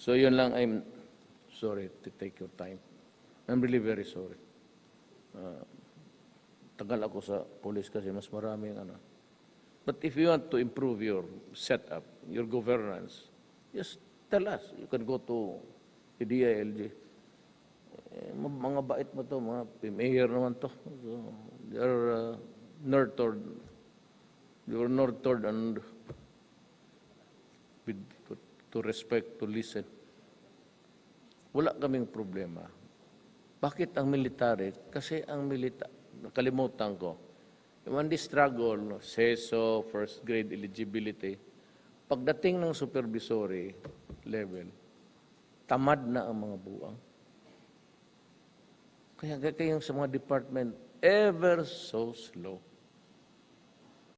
So yun lang, I'm sorry to take your time. I'm really very sorry. Uh, tagal ako sa police kasi mas maraming ano. But if you want to improve your setup, your governance, just tell us. You can go to PDILG. Eh, mga bait mo to, mga mayor naman to. So, they're uh, nurtured. They nurtured and with, to, to respect, to listen. Wala kaming problema. Bakit ang military? Kasi ang military, nakalimutan ko, when they struggle, no, CESO, first grade eligibility, pagdating ng supervisory level, tamad na ang mga buwang. Kaya yung sa mga department, ever so slow.